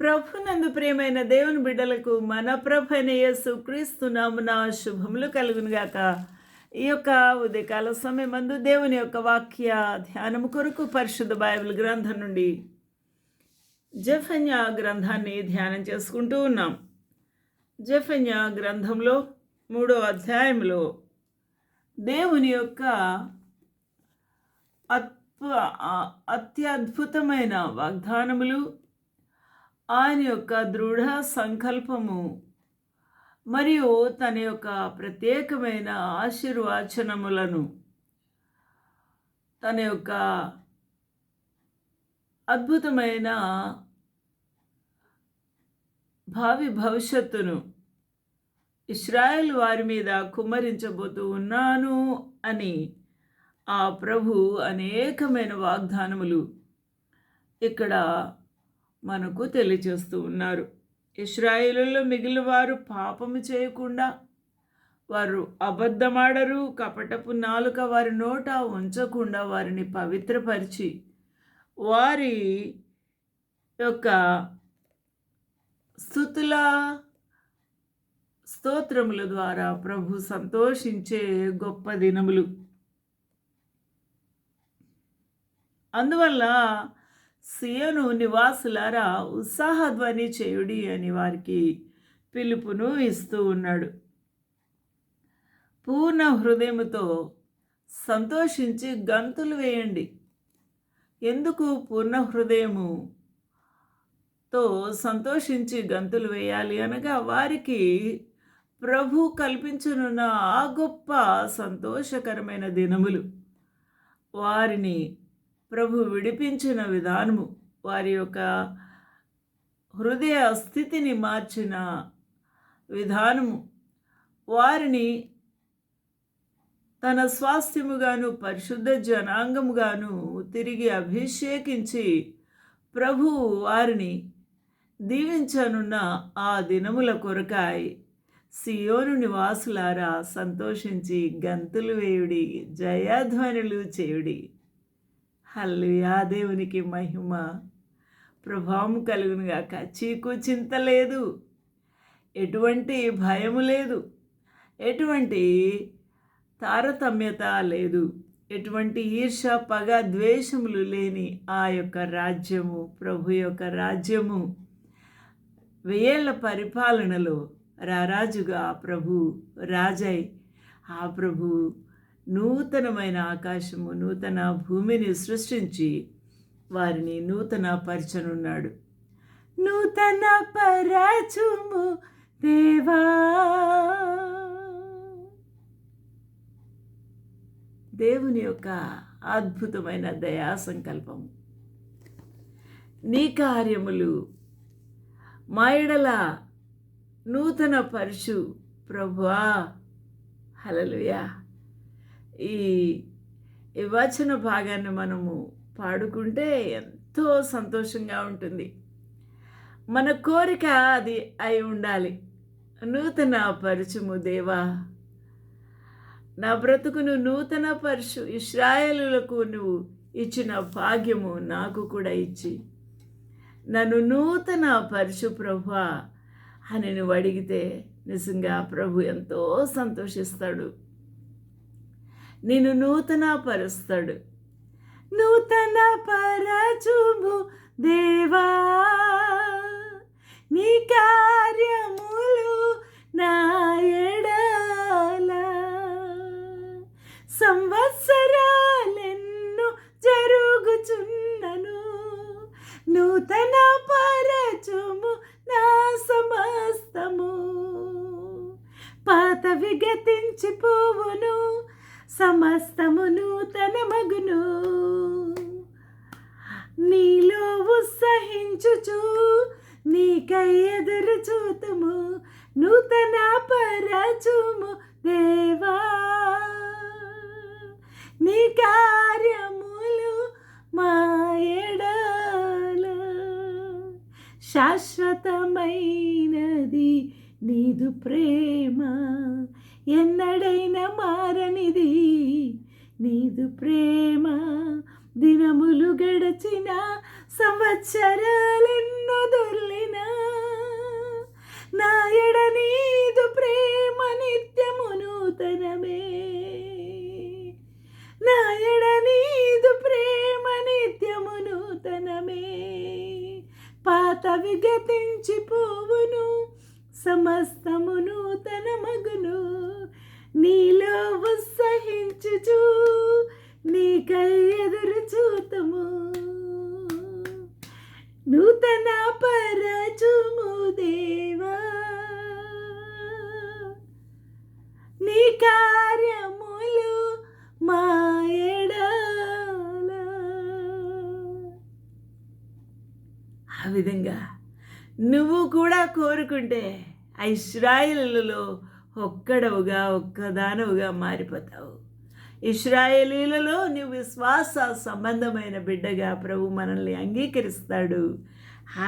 ప్రభునందు ప్రియమైన దేవుని బిడ్డలకు మన ప్రభు అయిన శుభములు కలుగునుగాక. ఈ యొక్క ఉదయకాల సమయమందు దేవుని యొక్క వాక్య ధ్యానము కొరకు పరిశుద్ధ బైబిల్ గ్రంథం నుండి జఫన్య గ్రంథాన్ని ధ్యానం చేసుకుంటూ ఉన్నాం. జఫన్య గ్రంథంలో మూడో అధ్యాయంలో దేవుని యొక్క అత్వ అత్యద్భుతమైన వాగ్దానములు ఆయన యొక్క దృఢ సంకల్పము మరియు తన యొక్క ప్రత్యేకమైన ఆశీర్వాచనములను తన యొక్క అద్భుతమైన భావి భవిష్యత్తును ఇస్రాయల్ వారి మీద కుమ్మరించబోతూ ఉన్నాను అని ఆ ప్రభు అనేకమైన వాగ్దానములు ఇక్కడ మనకు తెలియచేస్తూ ఉన్నారు. ఇస్రాయిలులో మిగిలిన వారు పాపము చేయకుండా వారు అబద్ధమాడరు కపటపు నాలుక వారి నోట ఉంచకుండా వారిని పవిత్రపరిచి వారి యొక్క స్థుతుల స్తోత్రముల ద్వారా ప్రభు సంతోషించే గొప్ప దినములు. అందువల్ల సియను నివాసులారా ఉత్సాహధ్వని చేయుడి అని వారికి పిలుపును ఇస్తూ ఉన్నాడు. పూర్ణ హృదయముతో సంతోషించి గంతులు వేయండి. ఎందుకు పూర్ణ హృదయము తో సంతోషించి గంతులు వేయాలి అనగా వారికి ప్రభు కల్పించనున్న ఆ గొప్ప సంతోషకరమైన దినములు. వారిని ప్రభు విడిపించిన విధానము వారి యొక్క హృదయ స్థితిని మార్చిన విధానము వారిని తన స్వాస్థ్యముగాను పరిశుద్ధ జనాంగముగాను తిరిగి అభిషేకించి ప్రభు వారిని దీవించనున్న ఆ దినముల కొరకాయి సియోను నివాసులారా సంతోషించి గంతులు వేయుడి జయధ్వనులు చేయుడి. హల్లుయా దేవునికి మహిమ. ప్రభావం కలుగునుగాక చీకు చింత లేదు. ఎటువంటి భయము లేదు. ఎటువంటి తారతమ్యత లేదు. ఎటువంటి ఈర్ష పగ ద్వేషములు లేని ఆ యొక్క రాజ్యము ప్రభు యొక్క రాజ్యము. వెయ్యేళ్ళ పరిపాలనలో రారాజుగా ప్రభు రాజై. ఆ ప్రభు నూతనమైన ఆకాశము నూతన భూమిని సృష్టించి వారిని నూతన పరచనున్నాడు నూతన పరచుము దేవా! దేవుని యొక్క అద్భుతమైన దయా సంకల్పము. నీ కార్యములు మాయడల నూతన పరుషు ప్రభువా. హలలుయా ఈ ఈ భాగాన్ని మనము పాడుకుంటే ఎంతో సంతోషంగా ఉంటుంది. మన కోరిక అది అయి ఉండాలి. నూతన పరుచుము దేవా. నా బ్రతుకును నూతన పరుచు ఇస్రాయలులకు నువ్వు ఇచ్చిన భాగ్యము నాకు కూడా ఇచ్చి నన్ను నూతన పరుషు ప్రభు అని నువ్వు అడిగితే నిజంగా ప్రభు ఎంతో సంతోషిస్తాడు. నేను నూతన పరుస్తాడు నూతన పరచుము దేవా నీ కార్యములు నా సంవత్సరాలెన్ను జరుగుచున్నను నూతన నీ కార్యములు మాయడాల శాశ్వతమైనది నీదు ప్రేమ ఎన్నడైనా మారనిది నీదు ప్రేమ. దినములు గడచిన సంవత్సరాలెన్నో దొర్లిన నాయడ నీదు ప్రేమ నిత్యము నూతనమే విగతించిపోవును సమస్తము నూతన మగును. నీలో ఉత్సహించుచు నీకై ఎదురు చూతము. నూతన పరచుము దేవా. నీ కార్యములు మా విధంగా. నువ్వు కూడా కోరుకుంటే ఆ ఒక్కడవుగా ఒక్కదానవుగా మారిపోతావు. ఇస్రాయేలీలలో నువ్వు విశ్వాస సంబంధమైన బిడ్డగా ప్రభు మనల్ని అంగీకరిస్తాడు.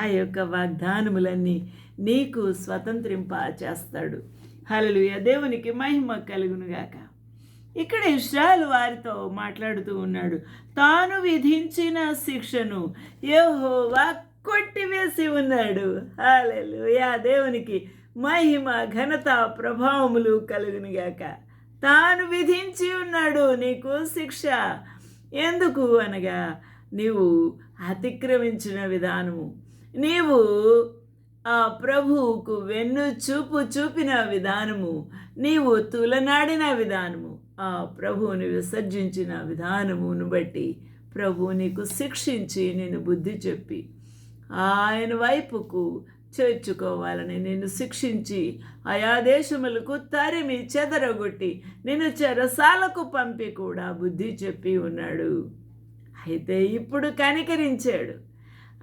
ఆ యొక్క వాగ్దానములన్నీ నీకు స్వతంత్రింప చేస్తాడు హల్లెలూయా. దేవునికి మహిమ కలుగునుగాక. ఇక్కడ ఇస్రాయల్ వారితో మాట్లాడుతూ ఉన్నాడు. తాను విధించిన శిక్షను యహోవా కొట్టివేసి ఉన్నాడు. హల్లెలూయా! దేవునికి మహిమ ఘనత ప్రభావములు కలుగునిగాక. తాను విధించి ఉన్నాడు నీకు శిక్ష. ఎందుకు అనగా నీవు అతిక్రమించిన విధానము. నీవు ఆ ప్రభువుకు వెన్ను చూపు చూపిన విధానము. నీవు తులనాడిన విధానము. ఆ ప్రభువుని విసర్జించిన విధానమును బట్టి ప్రభువు నీకు శిక్షించి నేను బుద్ధి చెప్పి ఆయన వైపుకు చేర్చుకోవాలని నిన్ను శిక్షించి ఆయా దేశములకు తరిమి చెదరగొట్టి నిన్ను చెరసాలకు పంపి కూడా బుద్ధి చెప్పి ఉన్నాడు. అయితే ఇప్పుడు కనికరించాడు.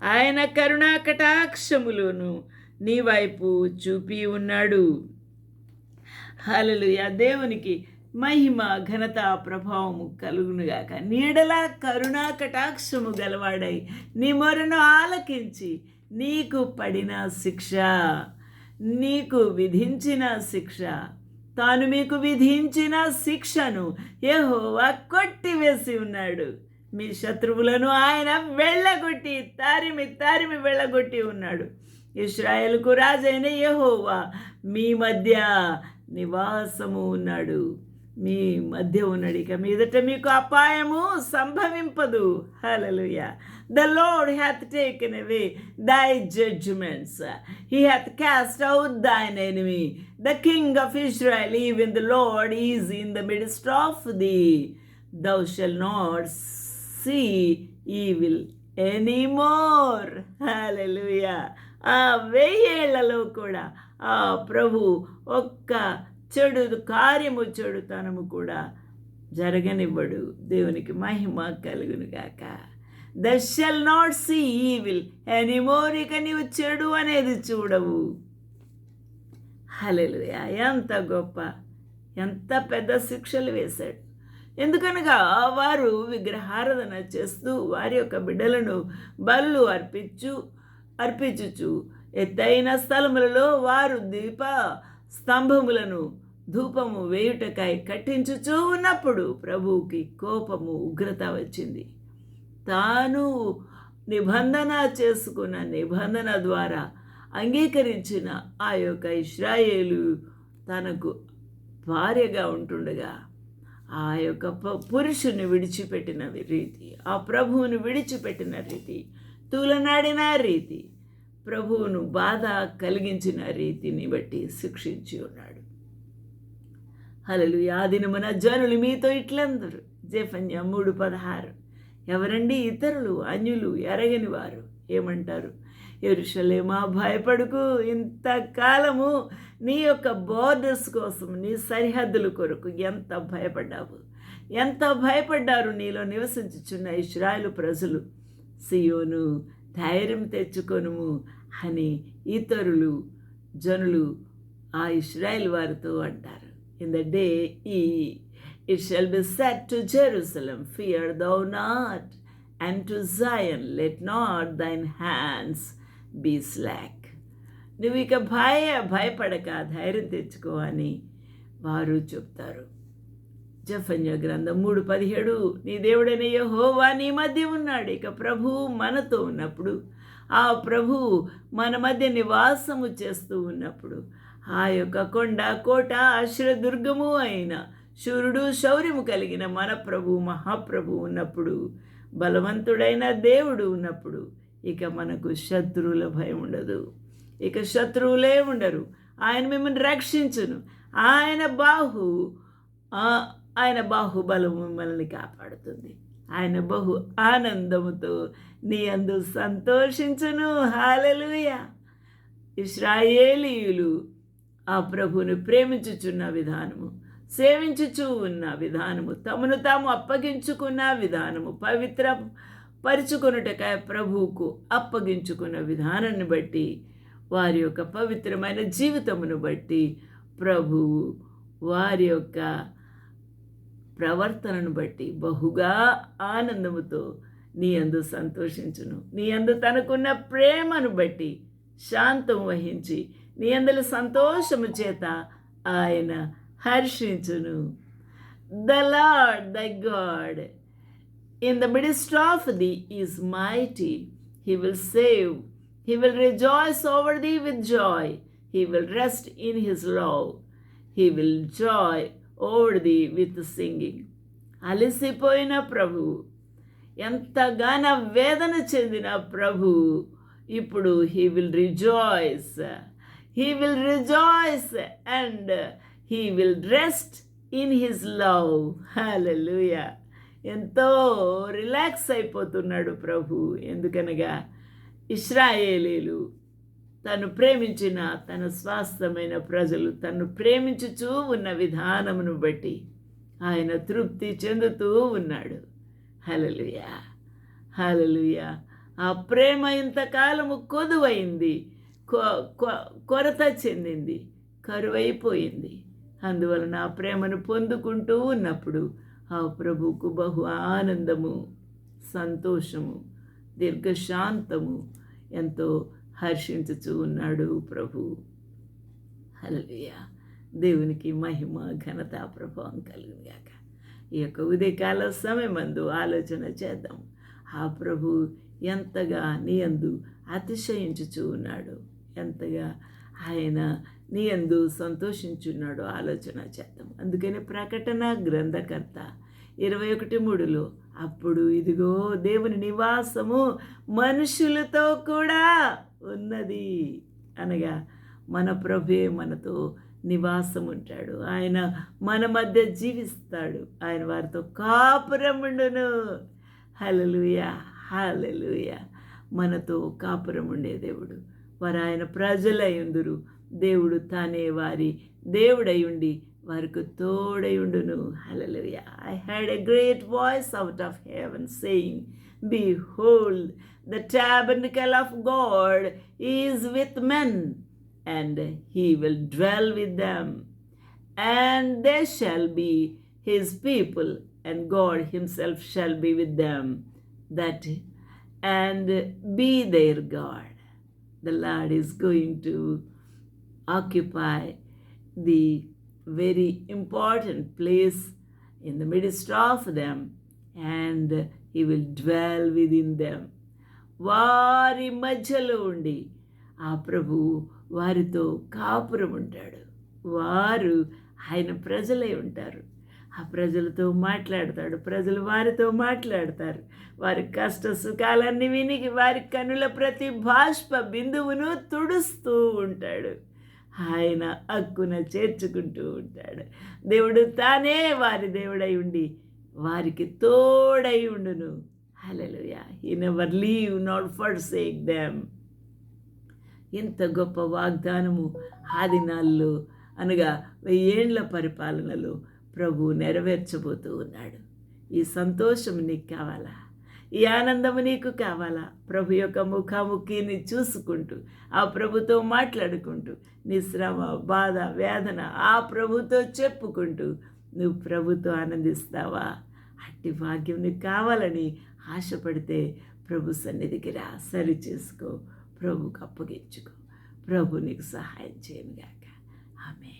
ఆయన కరుణా కటాక్షములను నీ వైపు చూపి ఉన్నాడు. హల్లెలూయా. దేవునికి మహిమ ఘనత ప్రభావము కలుగునుగాక. నీడలా కరుణా కటాక్షము గలవాడై నీ మొరను ఆలకించి నీకు పడిన శిక్ష నీకు విధించిన శిక్ష తాను మీకు విధించిన శిక్షను యెహోవా కొట్టివేసి ఉన్నాడు. మీ శత్రువులను ఆయన వెళ్ళగొట్టి తారిమి తారిమి వెళ్ళగొట్టి ఉన్నాడు. ఇస్రాయేల్కు రాజైన యహోవా మీ మధ్య నివాసము ఉన్నాడు. మీ మధ్య ఉన్నాడు ఇక మీదట మీకు అపాయము సంభవింపదు. Hallelujah the Lord hath taken away thy judgments he hath cast out thine enemy the king of Israel even the Lord is in the midst of thee thou shall not see evil anymore hallelujah ఆ వెయ్యేళ్ళలో కూడా ఆ ప్రభు ఒక్క చెడు కార్యము చెడుతనము కూడా జరగనివ్వడు. దేవునికి మహిమ కలుగును గాక. Thou shall not see evil anymore ఇక నీవు చెడు అనేది చూడవు. హల్లెలూయా ఎంత గొప్ప ఎంత పెద్ద శిక్షలు వేశాడు. ఎందుకనగా వారు విగ్రహారాధన చేస్తూ వారి యొక్క బిడ్డలను బళ్ళు అర్పించు అర్పించుచు ఎత్తైన స్థలములలో వారు దీప స్తంభములను ధూపము వేయుటకై కట్టించుచూ ఉన్నప్పుడు ప్రభువుకి కోపము ఉగ్రత వచ్చింది. తాను నిబంధన చేసుకున్న నిబంధన ద్వారా అంగీకరించిన ఆ యొక్క ఇస్రాయేలు తనకు భార్యగా ఉంటుండగా ఆ యొక్క పురుషుని విడిచిపెట్టిన రీతి ఆ ప్రభువుని విడిచిపెట్టిన రీతి తూలనాడిన రీతి ప్రభువును బాధ కలిగించిన రీతిని బట్టి శిక్షించి ఉన్నాడు. హలలు ఆ దినమున జనులు మీతో ఇట్లందరూ. జఫన్య మూడు పదహారు. ఎవరండి ఇతరులు? అన్యులు ఎరగని వారు. ఏమంటారు? ఎరుషలేమా భయపడుకు. ఇంతకాలము నీ యొక్క బోర్డర్స్ కోసం నీ సరిహద్దుల కొరకు ఎంత భయపడ్డావు? ఎంత భయపడ్డారు నీలో నివసించుచున్న ఇస్రాయలు ప్రజలు? సియోను ధైర్యం తెచ్చుకొనుము అని ఇతరులు జనులు ఆ ఇస్రాయల్ వారితో అంటారు. ఇన్ ద డే ఈ it shall be said to Jerusalem fear thou not and to Zion let not thine hands be slack నువ్వు ఇక భయ భయపడక ధైర్యం తెచ్చుకో అని వారు చెప్తారు. జఫన్య గ్రంథం మూడు పదిహేడు నీ దేవుడైన యహోవా నీ మధ్య ఉన్నాడు. ఇక ప్రభు మనతో ఉన్నప్పుడు ఆ ప్రభు మన మధ్య నివాసము చేస్తూ ఉన్నప్పుడు ఆ యొక్క కొండ కోట ఆశ్రదుర్గము అయిన శూరుడు శౌర్యము కలిగిన మన ప్రభు మహాప్రభు ఉన్నప్పుడు బలవంతుడైన దేవుడు ఉన్నప్పుడు ఇక మనకు శత్రువుల భయం ఉండదు. ఇక శత్రువులే ఉండరు. ఆయన మిమ్మల్ని రక్షించును. ఆయన బాహు ఆ- ఆయన బాహుబలం మిమ్మల్ని కాపాడుతుంది. ఆయన బహు ఆనందముతో నీ అందు సంతోషించును. హాలలుయ. ఇస్రాయేలీయులు ఆ ప్రభువును ప్రేమించుచున్న విధానము సేవించుచూ ఉన్న విధానము తమను తాము అప్పగించుకున్న విధానము పవిత్ర పరుచుకొనుటకై ప్రభువుకు అప్పగించుకున్న విధానాన్ని బట్టి వారి యొక్క పవిత్రమైన జీవితమును బట్టి ప్రభువు వారి యొక్క ప్రవర్తనను బట్టి బహుగా ఆనందముతో నీ అందు సంతోషించును. నీ అందు తనకున్న ప్రేమను బట్టి శాంతం వహించి నీ అందరి సంతోషము చేత ఆయన హర్షించును. The Lord thy God in the midst of thee is mighty he will save he will rejoice over thee with joy he will rest in his love he will joy over thee with singing అలసిపోయిన ప్రభు ఎంతగానో వేదన చెందిన ప్రభు ఇప్పుడు he will rejoice he will rejoice and he will rest in his love hallelujah ఎంతో relax అయిపోతున్నాడు ప్రభు. ఎందుకనగా ఇస్రాయేలీలు తను ప్రేమించిన తన స్వాస్థమైన ప్రజలు తను ప్రేమించుచూ ఉన్న విధానమును బట్టి ఆయన తృప్తి చెందుతూ ఉన్నాడు. హలలుయా హలలుయా ఆ ప్రేమ ఇంతకాలము కొదువైంది. కొ- కొరత చెందింది కరువైపోయింది. అందువలన ఆ ప్రేమను పొందుకుంటూ ఉన్నప్పుడు ఆ ప్రభువుకు బహు ఆనందము సంతోషము దీర్ఘశాంతము ఎంతో హర్షించుచూ ఉన్నాడు ప్రభు. హల్లెలూయా. దేవునికి మహిమ ఘనత ప్రభావం కలుగుగాక ఈ యొక్క ఉదయకాల సమయమందు ఆలోచన చేద్దాం. ఆ ప్రభు ఎంతగా నీ అందు అతిశయించుచూ ఉన్నాడు. ఎంతగా ఆయన నీ ఎందు సంతోషించున్నాడు ఆలోచన చేద్దాం. అందుకని ప్రకటన గ్రంథకర్త ఇరవై ఒకటి మూడులో అప్పుడు ఇదిగో దేవుని నివాసము మనుషులతో కూడా ఉన్నది అనగా మన ప్రభే మనతో నివాసం ఉంటాడు ఆయన మన మధ్య జీవిస్తాడు. ఆయన వారితో కాపురముండును. హలలుయ హలలుయ మనతో కాపురం ఉండే దేవుడు. వారు ఆయన ప్రజలై ఉందురు దేవుడు తానే వారి దేవుడై ఉండి వారికి తోడై ఉండును hallelujah I had a great voice out of heaven saying Behold, the tabernacle of God is with men, and he will dwell with them, and they shall be his people, and God himself shall be with them, that and be their God. The Lord is going to occupy the very important place in the midst of them, and he will dwell within them. వారి మధ్యలో ఉండి ఆ ప్రభు వారితో కాపురం ఉంటాడు వారు ఆయన ప్రజలై ఉంటారు ఆ ప్రజలతో మాట్లాడతాడు ప్రజలు వారితో మాట్లాడతారు. వారి కష్ట సుఖాలన్నీ వినికి వారి కనుల ప్రతి బాష్ప బిందువును తుడుస్తూ ఉంటాడు. ఆయన హక్కున చేర్చుకుంటూ ఉంటాడు. దేవుడు తానే వారి దేవుడై ఉండి వారికి తోడై ఉండును. Hallelujah. He never leave not forsake them ఇంత గొప్ప వాగ్దానము ఆదినాల్లో అనగా వెయ్యేండ్ల పరిపాలనలో ప్రభు నెరవేర్చబోతూ ఉన్నాడు. ఈ సంతోషం నీకు కావాలా? ఈ ఆనందము నీకు కావాలా? ప్రభు యొక్క ముఖాముఖిని చూసుకుంటూ ఆ ప్రభుతో మాట్లాడుకుంటూ నీ శ్రమ బాధ వేదన ఆ ప్రభుతో చెప్పుకుంటూ నువ్వు ప్రభుతో ఆనందిస్తావా? అట్టి భాగ్యం నీకు కావాలని ఆశపడితే ప్రభు సన్నిధికి రా. సరి చేసుకో. ప్రభుకు అప్పగించుకో. ప్రభు నీకు సహాయం చేయనుగాక. ఆమె